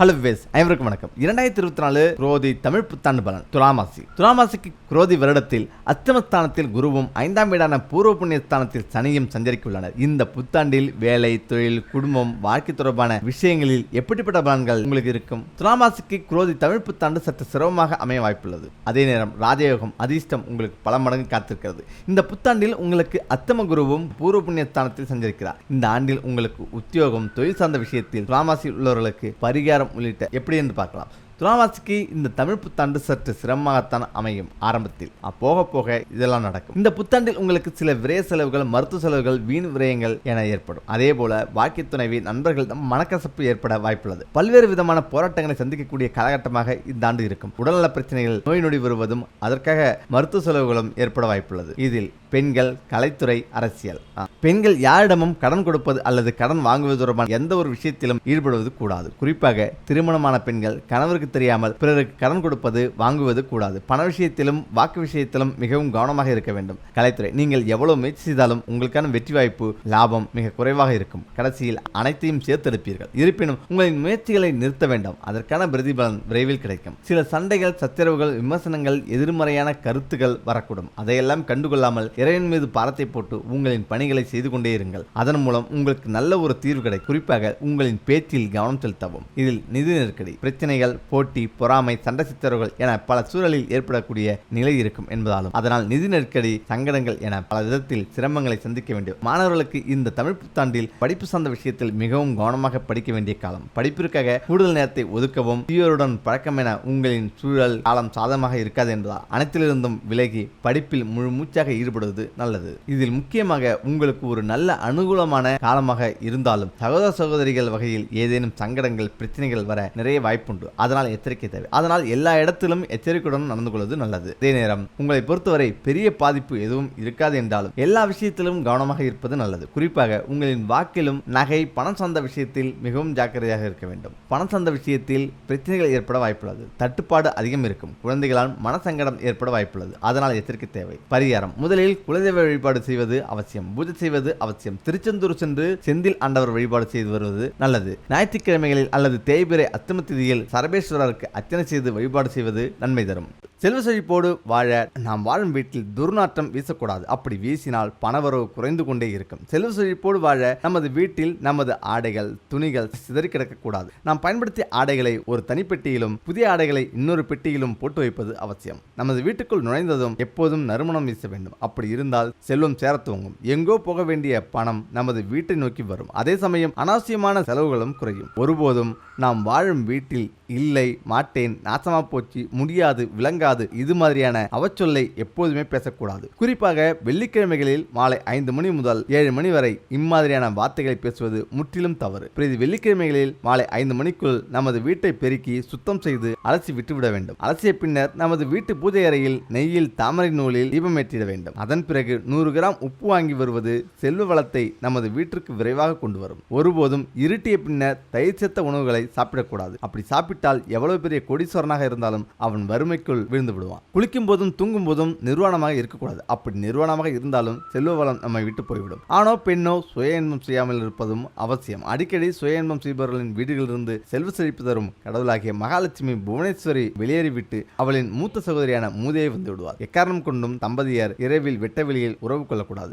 Hello ways அனைவருக்கும் வணக்கம். இரண்டாயிரத்தி இருபத்தி நாலு குரோதி தமிழ் புத்தாண்டு பலன் துலாமாசி துலாமாசிக்கு குரோதி வருடத்தில் அத்தமஸ்தானத்தில் குருவும் ஐந்தாம் வீடான பூர்வ புண்ணிய ஸ்தானத்தில் சனியும் சஞ்சரிக்கியுள்ளனர் இந்த புத்தாண்டில் வேலை தொழில் குடும்பம் வாழ்க்கை தொடர்பான விஷயங்களில் எப்படிப்பட்ட பலன்கள் உங்களுக்கு இருக்கும்? துலாமாசிக்கு குரோதி தமிழ் புத்தாண்டு சற்று சிரமமாக அமைய வாய்ப்புள்ளது. அதே நேரம் ராஜயோகம் அதிர்ஷ்டம் உங்களுக்கு பல மடங்கு காத்திருக்கிறது. இந்த புத்தாண்டில் உங்களுக்கு அத்தம குருவும் பூர்வ புண்ணிய ஸ்தானத்தில் சஞ்சரிக்கிறார். இந்த ஆண்டில் உங்களுக்கு உத்தியோகம் தொழில் சார்ந்த விஷயத்தில் துலாமாசி உள்ளவர்களுக்கு பரிகாரம் உள்ளிட்ட எப்படி என்று பார்க்கலாம். துலாவாசிக்கு இந்த தமிழ் புத்தாண்டு சற்று சிரமமாகத்தான் அமையும் ஆரம்பத்தில். போக போக இதெல்லாம் நடக்கும். இந்த புத்தாண்டில் உங்களுக்கு சில விரய செலவுகள் மருத்துவ செலவுகள் வீண் விரயங்கள் என ஏற்படும். அதே போல வாக்கிய துணைவி நண்பர்களிடம் மனக்கசப்பு ஏற்பட வாய்ப்புள்ளது. பல்வேறு விதமான போராட்டங்களை சந்திக்கக்கூடிய காலகட்டமாக இந்த ஆண்டு இருக்கும். உடல்நல பிரச்சனைகள் நோய் நொடி வருவதும் அதற்காக மருத்துவ செலவுகளும் ஏற்பட வாய்ப்புள்ளது. இதில் பெண்கள் கலைத்துறை அரசியல். பெண்கள் யாரிடமும் கடன் கொடுப்பது அல்லது கடன் வாங்குவது தொடர்பான எந்த ஒரு விஷயத்திலும் ஈடுபடுவது கூடாது. குறிப்பாக திருமணமான பெண்கள் கணவருக்கு தெரியாமல் பிறருக்கு கடன் கொடுப்பது வாங்குவது கூடாது. பண விஷயத்திலும் வாக்கு விஷயத்திலும் மிகவும் கவனமாக இருக்க வேண்டும். கலைத்துறை நீங்கள் எவ்வளவு முயற்சி செய்தாலும் உங்களுக்கான வெற்றி வாய்ப்பு லாபம் மிக குறைவாக இருக்கும். கடைசியில் அனைத்தையும் சேர்த்தெடுப்பீர்கள். இருப்பினும் உங்களின் முயற்சிகளை நிறுத்த வேண்டாம். அதற்கான பிரதிபலன் விரைவில் கிடைக்கும். சில சண்டைகள் சச்சரவுகள் விமர்சனங்கள் எதிர்மறையான கருத்துகள் வரக்கூடும். அதையெல்லாம் கண்டுகொள்ளாமல் இறைவன் மீது பாரத்தை போட்டு உங்களின் பணிகளை செய்து கொண்டே இருங்கள். அதன் மூலம் உங்களுக்கு நல்ல ஒரு தீர்வு கிடை குறிப்பாக உங்களின் பேச்சில் கவனம் செலுத்தவும். இதில் நிதி நெருக்கடி பிரச்சனைகள் போட்டி பொறாமை சண்டை சித்தரவுகள் என பல சூழலில் ஏற்படக்கூடிய நிலை இருக்கும் என்பதாலும் அதனால் நிதி நெருக்கடி சங்கடங்கள் என பல விதத்தில் சிரமங்களை சந்திக்க வேண்டும் மாணவர்களுக்கு இந்த தமிழ் புத்தாண்டில் படிப்பு சார்ந்த விஷயத்தில் மிகவும் கவனமாக படிக்க வேண்டிய காலம். படிப்பிற்காக கூடுதல் நேரத்தை ஒதுக்கவும் தீயோருடன் பழக்கம் என உங்களின் சூழல் காலம் சாதகமாக இருக்காது என்பதால் அனைத்திலிருந்தும் விலகி படிப்பில் முழு மூச்சாக ஈடுபடுவது நல்லது. இதில் முக்கியமாக உங்களுக்கு ஒரு நல்ல அனுகூலமான காலமாக இருந்தாலும் சகோதர சகோதரிகள் வகையில் ஏதேனும் சங்கடங்கள் பிரச்சனைகள் வர நிறைய வாய்ப்புண்டு. அதனால் எச்சரிக்கை தேவை. அதனால் எல்லா இடத்திலும் எச்சரிக்கையுடன் நடந்து கொள்வது நல்லது. அதே நேரம் உங்களை பொறுத்தவரை பெரிய பாதிப்பு எதுவும் இருக்காது என்றாலும் எல்லா விஷயத்திலும் கவனமாக இருப்பது நல்லது. குறிப்பாக உங்களின் வாக்கிலும் நகை பணம் சார்ந்த விஷயத்தில் மிகவும் ஜாக்கிரதையாக இருக்க வேண்டும். பணம் சார்ந்த விஷயத்தில் பிரச்சனைகள் ஏற்பட வாய்ப்புள்ளது. தட்டுப்பாடு அதிகம் இருக்கும். குழந்தைகளால் மனசங்கடம் ஏற்பட வாய்ப்புள்ளது. அதனால் எச்சரிக்கை தேவை. பரிகாரம். முதலில் குலதெய்வ வழிபாடு செய்வது அவசியம். பூஜை செய்வது அவசியம். திருச்செந்தூர் சென்று செந்தில் ஆண்டவர் வழிபாடு செய்து வருவது நல்லது. ஞாயிற்றுக்கிழமைகளில் அல்லது தேய்பிரை அத்தம திதியில் சரபேஸ்வரருக்கு அர்ச்சனை செய்து வழிபாடு செய்வது நன்மை தரும். செல்வ செழிப்போடு வாழ நாம் வாழும் வீட்டில் துர்நாற்றம் வீசக்கூடாது. அப்படி வீசினால் பணவரவு குறைந்து கொண்டே இருக்கும். செல்வ செழிப்போடு வாழ நமது வீட்டில் நமது ஆடைகள் துணிகள் சிதறி கிடக்கக்கூடாது. நாம் பயன்படுத்திய ஆடைகளை ஒரு தனிப்பெட்டியிலும் புதிய ஆடைகளை இன்னொரு பெட்டியிலும் போட்டு வைப்பது அவசியம். நமது வீட்டுக்குள் நுழைந்ததும் எப்போதும் நறுமணம் வீச வேண்டும். அப்படி இருந்தால் செல்வம் சேர துவங்கும். எங்கோ போக வேண்டிய பணம் நமது வீட்டை நோக்கி வரும். அதே சமயம் அனாவசியமான செலவுகளும் குறையும். ஒருபோதும் நாம் வாழும் வீட்டில் இல்லை மாட்டேன் நாசமா போச்சு முடியாது விளங்காது இது மாதிரியான அவச்சொல்லை எப்போதுமே பேசக்கூடாது. குறிப்பாக வெள்ளிக்கிழமைகளில் மாலை ஐந்து மணி முதல் ஏழு மணி வரை இம்மாதிரியான வார்த்தைகளை பேசுவது முற்றிலும் தவறு. பிரதி வெள்ளிக்கிழமைகளில் மாலை ஐந்து மணிக்குள் நமது வீட்டை பெருக்கி சுத்தம் செய்து அலசி விட்டுவிட வேண்டும். அலசிய பின்னர் நமது வீட்டு பூஜை அறையில் நெய்யில் தாமரை நூலில் தீபமேற்றிட வேண்டும். அதன் பிறகு நூறு கிராம் உப்பு வாங்கி வருவது செல்வ வளத்தை நமது வீட்டிற்கு விரைவாக கொண்டு வரும். ஒருபோதும் இருட்டிய பின்னர் தயிர் சேர்த்த உணவுகளை சாப்பிடக்கூடாது. அப்படி சாப்பிட்டால் எவ்வளவு பெரிய கொடிசோரனாக இருந்தாலும் அவன் வறுமைக்குள் விழுந்து விடுவான். குளிக்கும் போதும் தூங்கும் போதும் நிர்வாணமாக இருக்கக்கூடாது. அப்படி நிர்வாணமாக இருந்தாலும் செல்வ வளம் நம்மை விட்டு போய்விடும். ஆனோ பெண்ணோ சுய இன்பம் செய்யாமல் இருப்பதும் அவசியம். அடிக்கடி சுய இன்பம் செய்பவர்களின் வீடுகளிலிருந்து செல்வ செழிப்பு தரும் கடவுளாகிய மகாலட்சுமி புவனேஸ்வரி வெளியேறிவிட்டு அவளின் மூத்த சகோதரியான மூதையை வந்து விடுவார். எக்காரணம் கொண்டும் தம்பதியர் இரவில் வெட்ட வெளியில் உறவு கொள்ளக்கூடாது.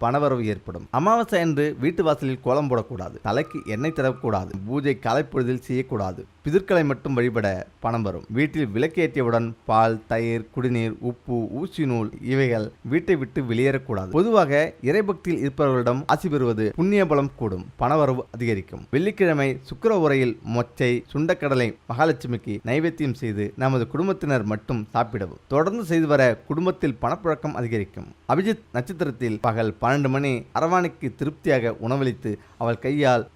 பணவரவு ஏற்படும். அமாவாசை அன்று வீட்டு வாசலில் கோலம் போடக்கூடாது. தலைக்கு எண்ணெய் தரக்கூடாது பூஜை காலைப்பொழுதில் செய்யக்கூடாது. பிதற்களை மட்டும் வழிபட பணம் வரும். வீட்டில் விளக்கேற்றியவுடன் பால் தயிர் குடிநீர் உப்பு ஊசி நூல் இவைகள் வீட்டை விட்டு வெளியேறக்கூடாது. பொதுவாக இறைபக்தியில் இருப்பவர்களிடம் ஆசி பெறுவது புண்ணிய பலம் கூடும். பணவரவு அதிகரிக்கும். வெள்ளிக்கிழமை சுக்கர உரையில் மொச்சை சுண்டக்கடலை மகாலட்சுமிக்கு நைவேத்தியம் செய்து நமது குடும்பத்தினர் மட்டும் சாப்பிடவும். தொடர்ந்து செய்து வர குடும்பத்தில் பணப்புழக்கம் அதிகரிக்கும். அபிஜித் நட்சத்திரத்தில் பகல் பன்னெண்டு மணி அரவாணிக்கு திருப்தியாக உணவளித்து அவள் கையால்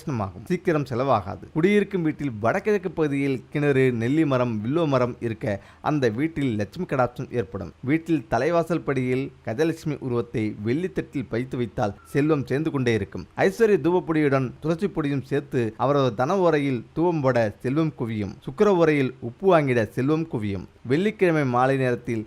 பிரச்சனமாகும் சீக்கிரம் செலவாகாது. குடியிருக்கும் வீட்டில் வடகிழக்கு பகுதியில் கிணறு நெல்லி மரம் வில்லோ மரம் இருக்க அந்த வீட்டில் லட்சுமி கடாட்சம் ஏற்படும். வீட்டில் தலைவாசல் படியில் கஜலட்சுமி உருவத்தை வெள்ளித்தட்டில் பைத்து வைத்தால் செல்வம் சேர்ந்து கொண்டே இருக்கும். ஐஸ்வர்ய தூவப்பொடியுடன் துளசி பொடியும் சேர்த்து அவரது தன உரையில் தூவம் போட செல்வம் குவியும். சுக்கர உரையில் உப்பு வாங்கிட செல்வம் குவியும். வெள்ளிக்கிழமை மாலை நேரத்தில்